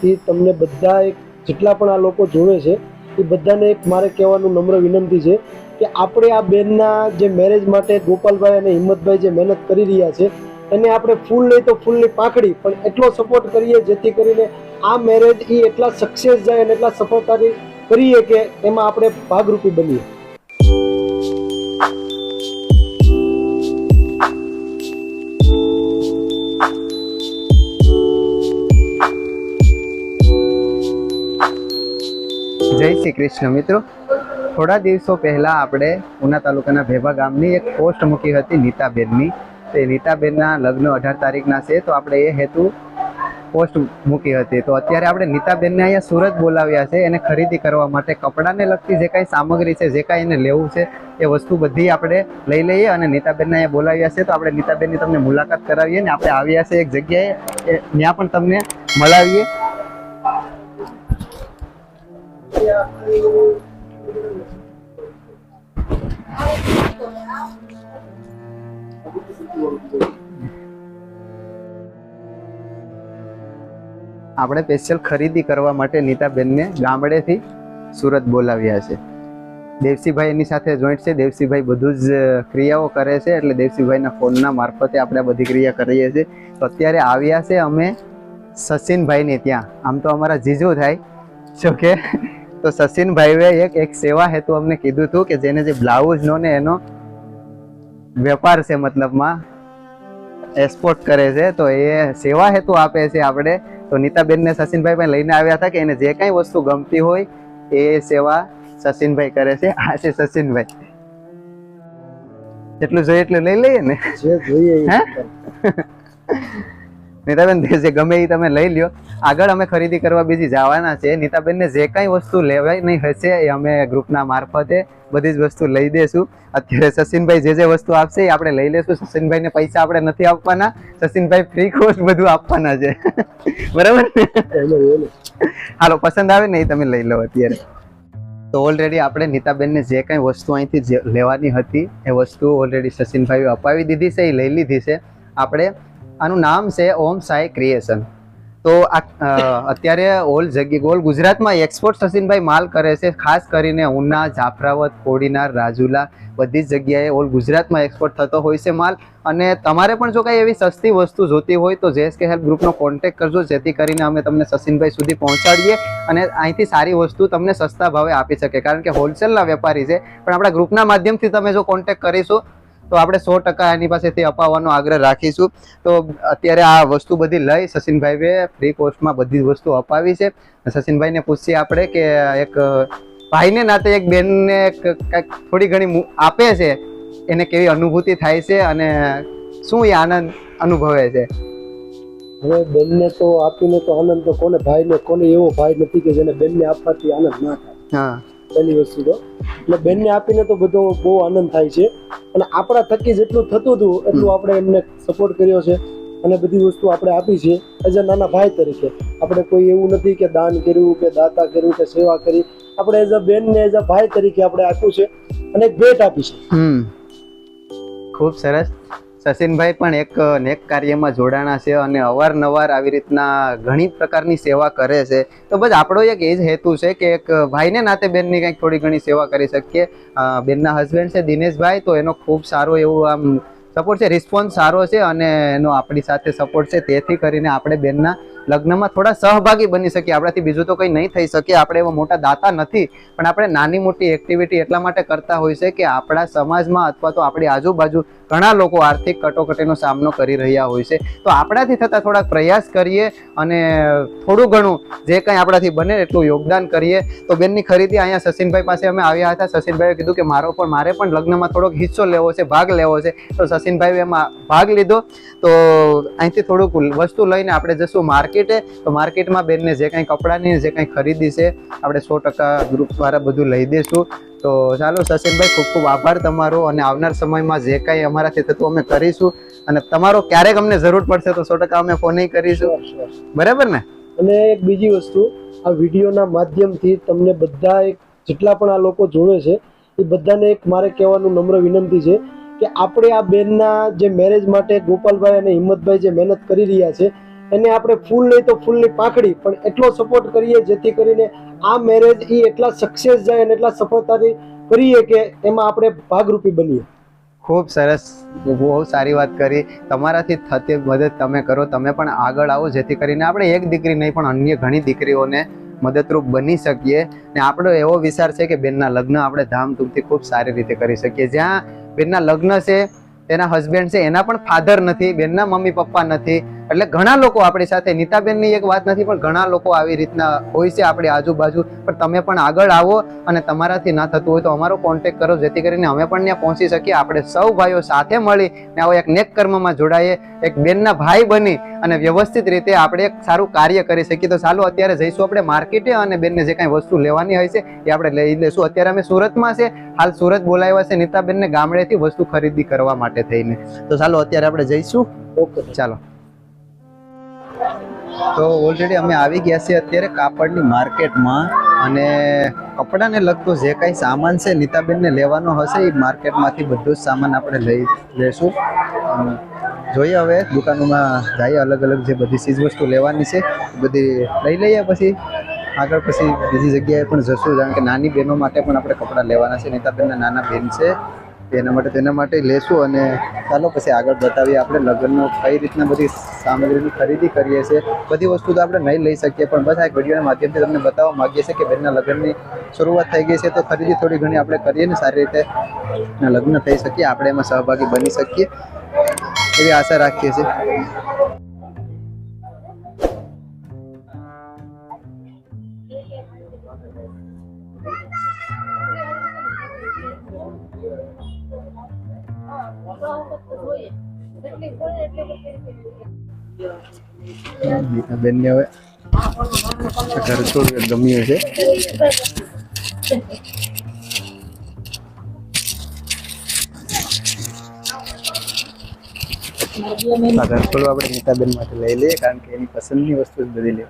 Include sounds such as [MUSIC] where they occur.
માધ્યમથી તમને બધા એક, જેટલા પણ આ લોકો જોવે છે, એ બધાને એક મારે કહેવાનું નમ્ર વિનંતી છે કે આપણે આ બેનના જે મેરેજ માટે ગોપાલભાઈ અને હિંમતભાઈ જે મહેનત કરી રહ્યા છે, એને આપણે ફૂલ નહીં તો ફૂલની પાંખડી, પણ એટલો સપોર્ટ કરીએ જેથી કરીને આ મેરેજ એ એટલા સક્સેસ જાય અને એટલા સફળતાથી કરીએ કે એમાં આપણે ભાગરૂપી બનીએ. શ્રી કૃષ્ણ. મિત્રો, થોડા દિવસો પહેલાં આપણે ઉના તાલુકાના ભેભા ગામની એક પોસ્ટ મૂકી હતી નીતાબેનની. તે નીતાબેનના લગ્ન અઢાર તારીખના છે, તો આપણે એ હેતુ પોસ્ટ મૂકી હતી. તો અત્યારે આપણે નીતાબેનને અહીંયા સુરત બોલાવ્યા છે, એને ખરીદી કરવા માટે કપડાને લગતી જે કાંઈ સામગ્રી છે, જે કાંઈ એને લેવું છે, એ વસ્તુ બધી આપણે લઈ લઈએ અને નીતાબેનને અહીંયા બોલાવ્યા છે. તો આપણે નીતાબેનની તમને મુલાકાત કરાવીએ ને આપણે આવ્યા છે એક જગ્યાએ ત્યાં પણ તમને મળાવીએ. આપણે સ્પેશિયલ ખરીદી કરવા માટે નીતાબેનને ગામડેથી સુરત બોલાવ્યા છે. દેવસીભાઈ એની સાથે જોઈન્ટ છે. દેવસીભાઈ બધું જ ક્રિયાઓ કરે છે એટલે દેવસીભાઈના ફોનના મારફતે આપણે બધી ક્રિયા કરીએ છીએ. તો અત્યારે આવ્યા છે અમે સચિનભાઈને ત્યાં. આમ તો અમારા જીજુ થાય. જો કે તો સચિનભાઈએ એક એક સેવા હેતુ અમને કીધું હતું કે જેને જે બ્લાઉઝનો ને એનો વેપાર છે મતલબમાં એક્સપોર્ટ કરે છે તો એ સેવા હેતુ આપે છે આપણે. તો નીતાબેનને સચિનભાઈ પણ લઈને આવ્યા હતા કે એને જે કાંઈ વસ્તુ ગમતી હોય એ સેવા સચિનભાઈ કરે છે. આ છે સચિનભાઈ જેટલું જોઈએ એટલું લઈ લઈએ ને. જે જોઈએ હે? નીતાબેન જે ગમે એ તમે લઈ લ્યો. આગળ અમે ખરીદી કરવા બીજી જવાના છે. નીતાબેનને જે કાંઈ વસ્તુ લેવાય નહીં હશે એ અમે ગ્રુપના મારફતે બધી જ વસ્તુ લઈ દેશું અત્યારે સચિનભાઈ જે જે વસ્તુ આપશે એ આપણે લઈ લેશું સચિનભાઈને પૈસા આપણે નથી આપવાના. સચિનભાઈ ફ્રી કોસ્ટ બધું આપવાના છે. [LAUGHS] બરાબર? હાલો પસંદ આવે ને એ તમે લઈ લો અત્યારે. તો ઓલરેડી આપણે નીતાબેનને જે કાંઈ વસ્તુ અહીંથી લેવાની હતી એ વસ્તુ ઓલરેડી સચિનભાઈએ અપાવી દીધી છે એ લઈ લીધી છે. આપણે આનું નામ છે ઓમ સાઈ ક્રિએશન. તો અત્યારે ઓલ જગ્યા, ઓલ ગુજરાતમાં એક્સપોર્ટ સચિનભાઈ માલ કરે છે, ખાસ કરીને ઉના, જાફરાવત, કોડીનાર, રાજુલા, બધી જ જગ્યાએ ઓલ ગુજરાતમાં એક્સપોર્ટ થતો હોય છે માલ. અને તમારે પણ જો કાંઈ એવી સસ્તી વસ્તુ જોતી હોય તો જેએસકે હેલ્પ ગ્રુપનો કોન્ટેક કરજો, જેથી કરીને અમે તમને સચિનભાઈ સુધી પહોંચાડીએ અને અહીંથી સારી વસ્તુ તમને સસ્તા ભાવે આપી શકે. કારણ કે હોલસેલના વેપારી છે, પણ આપણા ગ્રુપના માધ્યમથી તમે જો કોન્ટેક કરીશું તો આપણે સો ટકા એની પાસેથી અપાવવાનો આગ્રહ રાખીશું. તો અત્યારે આ વસ્તુ બધી લઈ સચિનભાઈએ ફ્રી કોસ્ટમાં બધી વસ્તુ અપાવી છે. સચિનભાઈને પૂછીએ આપણે કે એક ભાઈને નાતે એક બેનને કાંઈક થોડી ઘણી આપે છે. એને કેવી અનુભૂતિ થાય છે અને શું એ આનંદ અનુભવે છે? હવે બેનને તો આપીને તો આનંદ તો કોને ભાઈને કોને એવો ભાઈ નથી કે જેને બેનને આપવાથી આનંદ ના થાય. હા. પહેલી વસ્તુ તો એટલે બેનને આપીને તો બધો બહુ આનંદ થાય છે. અને આપણા થકી જેટલું થતું હતું એટલું આપણે એમને સપોર્ટ કર્યો છે અને બધી વસ્તુ આપણે આપી છે. એઝ અ નાના ભાઈ તરીકે. આપણે કોઈ એવું નથી કે દાન કર્યું કે દાતા કર્યું કે સેવા કરી. આપણે એઝ અ બેનને એઝ અ ભાઈ તરીકે આપણે આપ્યું છે અને એક ભેટ આપી છે. હમ. ખૂબ સરસ. સચિનભાઈ પણ એક, નેક કાર્યમાં જોડાણા છે અને અવારનવાર આવી રીતના ઘણી પ્રકારની સેવા કરે છે. તો બસ આપણો એક એ જ હેતુ છે કે એક ભાઈને નાતે બેનની કંઈક થોડી ઘણી સેવા કરી શકીએ. બેનના હસબન્ડ છે દિનેશભાઈ, તો એનો ખૂબ સારો એવો આમ સપોર્ટ છે રિસ્પોન્સ સારો છે અને એનો આપણી સાથે સપોર્ટ છે. તેથી કરીને આપણે બેનના લગ્નમાં થોડા સહભાગી બની શકીએ. આપણાથી બીજું તો કંઈ નહીં થઈ શકે. આપણે એવા મોટા દાતા નથી. પણ આપણે નાની મોટી એક્ટિવિટી એટલા માટે કરતા હોય છે કે આપણા સમાજમાં અથવા તો આપણી આજુબાજુ ઘણા લોકો આર્થિક કટોકટીનો સામનો કરી રહ્યા હોય છે. તો આપણાથી થતા થોડાક પ્રયાસ કરીએ અને થોડું ઘણું જે કંઈ આપણાથી બને એટલું યોગદાન કરીએ. તો બેનની ખરીદી અહીંયા સચિનભાઈ પાસે અમે આવ્યા હતા. સચિનભાઈએ કીધું કે મારો પણ, મારે પણ લગ્નમાં થોડોક હિસ્સો લેવો છે, ભાગ લેવો છે. તો સચિનભાઈએ એમાં ભાગ લીધો. તો અહીંથી થોડુંક વસ્તુ લઈને આપણે જશું માર્કેટે તો માર્કેટમાં બેનને જે કાંઈ કપડાની જે કાંઈ ખરીદી છે આપણે સો ટકા ગ્રુપ દ્વારા બધું લઈ દઈશું. તો ચાલો સચિનભાઈ ખૂબ ખૂબ આભાર તમારો અને આવનાર સમયમાં જે કાંઈ અમારાથી થતું અમે કરીશું. અને તમારો ક્યારેક અમને જરૂર પડશે તો સો ટકા અમે ફોન કરીશું. બરાબર ને? અને એક બીજી વસ્તુ આ વિડીયોના માધ્યમથી તમને બધા એક જેટલા પણ આ લોકો જોવે છે એ બધાને એક મારે કહેવાનું નમ્ર વિનંતી છે કે આપણે આ બેનના જે મેરેજ માટે ગોપાલભાઈ અને હિંમતભાઈ જે મહેનત કરી રહ્યા છે એને આપણે ફૂલ નહીં તો ફૂલની પાંખડી, પણ એટલો સપોર્ટ કરીએ જેથી કરીને આ મેરેજ એ એટલા સક્સેસ જાય અને એટલા સફળતાથી કરીએ કે એમાં આપણે ભાગરૂપી બનીએ. ખૂબ સરસ, બહુ સારી વાત કરી. તમારાથી થતી મદદ તમે કરો, તમે પણ આગળ આવો, જેથી કરીને આપણે એક દીકરી નહીં, પણ અન્ય ઘણી દીકરીઓને મદદરૂપ બની શકીએ. ને આપણો એવો વિચાર છે કે બેનના લગ્ન આપણે ધામધૂમથી ખૂબ સારી રીતે કરી શકીએ. જ્યાં બેનના લગ્ન છે એના હસબન્ડ છે, એના પણ ફાધર નથી, બેનના મમ્મી પપ્પા નથી. એટલે ઘણા લોકો આપણી સાથે નીતાબેનની એક વાત નથી પણ ઘણા લોકો આવી રીતના હોય છે આપણી આજુબાજુ. પણ તમે પણ આગળ આવો અને તમારાથી ના થતું હોય તો અમારો કોન્ટેક કરો જેથી કરીને અમે પણ ત્યાં પહોંચી શકીએ. આપણે સૌ ભાઈઓ સાથે મળી ને આવો એક નેક કર્મમાં જોડાઈએ એક બેનના ભાઈ બની અને વ્યવસ્થિત રીતે આપણે એક સારું કાર્ય કરી શકીએ. તો ચાલો અત્યારે જઈશું આપણે માર્કેટે અને બેનને જે કાંઈ વસ્તુ લેવાની હોય છે એ આપણે લઈ લઈશું અત્યારે અમે સુરતમાં છે. હાલ સુરત બોલાવ્યા છે નીતાબેનને ગામડેથી વસ્તુ ખરીદી કરવા માટે થઈને. તો ચાલો અત્યારે આપણે જઈશું. ઓકે ચાલો. તો ઓલરેડી અમે આવી ગયા છીએ અત્યારે કાપડની માર્કેટમાં અને કપડાને લગતો જે કાંઈ સામાન છે નીતાબેનને લેવાનો હશે એ માર્કેટમાંથી બધું જ સામાન આપણે લઈ લેશું જોઈએ હવે, દુકાનોમાં જઈએ અલગ અલગ જે બધી ચીજ વસ્તુ લેવાની છે બધી લઈ લઈએ પછી. આગળ પછી બીજી જગ્યાએ પણ જશું, કારણ કે નાની બહેનો માટે પણ આપણે કપડાં લેવાના છે, નીતાબેનના નાના બેન છે. એના માટે તેના માટે લેશું અને ચાલો પછી આગળ બતાવીએ. આપણે લગ્નનો કઈ રીતના બધી સામગ્રીની ખરીદી કરીએ છીએ. બધી વસ્તુ તો આપણે નહીં લઈ શકીએ, પણ બસ આ વિડીયોના માધ્યમથી તમને બતાવવા માગીએ છીએ કે બેનના લગ્નની શરૂઆત થઈ ગઈ છે તો ખરીદી થોડી ઘણી આપણે કરીએ ને સારી રીતે. લગ્ન થઈ શકીએ, આપણે એમાં સહભાગી બની શકીએ. એવી આશા રાખીએ છીએ. બેનને હવે ઘર ગમ્યું છે ઘરખોલું આપણે નીતાબેન માટે લઈ લઈએ, કારણ કે એની પસંદની વસ્તુ જ બધી લે